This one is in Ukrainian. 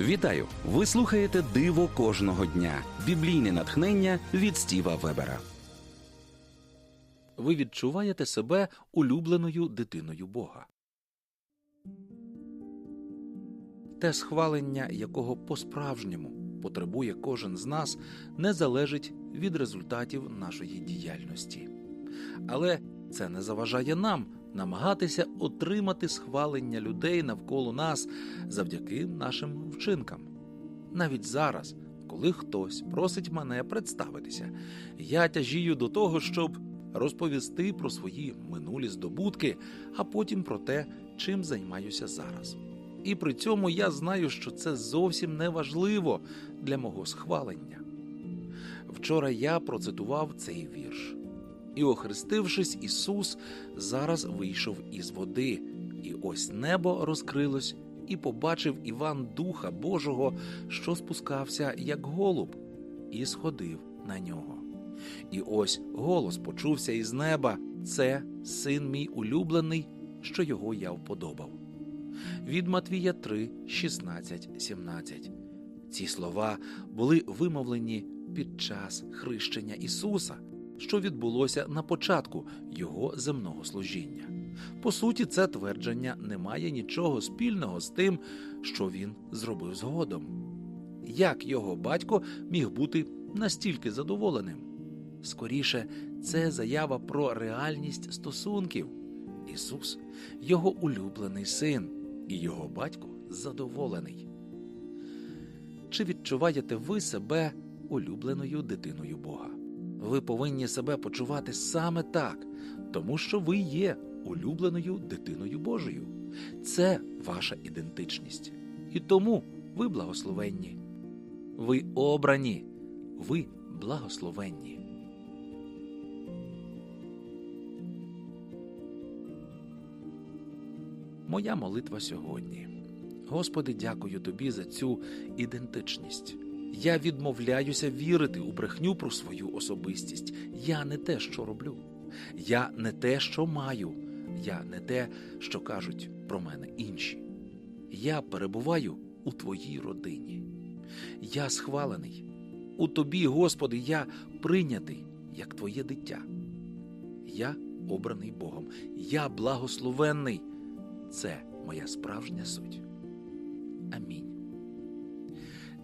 Вітаю! Ви слухаєте Диво кожного дня. Біблійне натхнення від Стіва Вебера. Ви відчуваєте себе улюбленою дитиною Бога. Те схвалення, якого по-справжньому потребує кожен з нас, не залежить від результатів нашої діяльності. Але це не заважає нам намагатися отримати схвалення людей навколо нас завдяки нашим вчинкам. Навіть зараз, коли хтось просить мене представитися, я тяжію до того, щоб розповісти про свої минулі здобутки, а потім про те, чим займаюся зараз. І при цьому я знаю, що це зовсім не важливо для мого схвалення. Вчора я процитував цей вірш. І, охрестившись, Ісус зараз вийшов із води, і ось небо розкрилось, і побачив Іван Духа Божого, що спускався, як голуб, і сходив на нього. І ось голос почувся із неба це син мій улюблений, що його я вподобав. Від Матвія 3, 16, 17. Ці слова були вимовлені під час хрещення Ісуса що відбулося на початку його земного служіння. По суті, це твердження не має нічого спільного з тим, що він зробив згодом. Як його батько міг бути настільки задоволеним? Скоріше, це заява про реальність стосунків. Ісус, його улюблений син, і його батько задоволений. Чи відчуваєте ви себе улюбленою дитиною Бога? Ви повинні себе почувати саме так, тому що ви є улюбленою дитиною Божою. Це ваша ідентичність. І тому ви благословенні. Ви обрані, ви благословенні. Моя молитва сьогодні. Господи, дякую тобі за цю ідентичність. Я відмовляюся вірити у брехню про свою особистість. Я не те, що роблю. Я не те, що маю. Я не те, що кажуть про мене інші. Я перебуваю у твоїй родині. Я схвалений. У тобі, Господи, я прийнятий як Твоє дитя. Я обраний Богом. Я благословенний. Це моя справжня суть.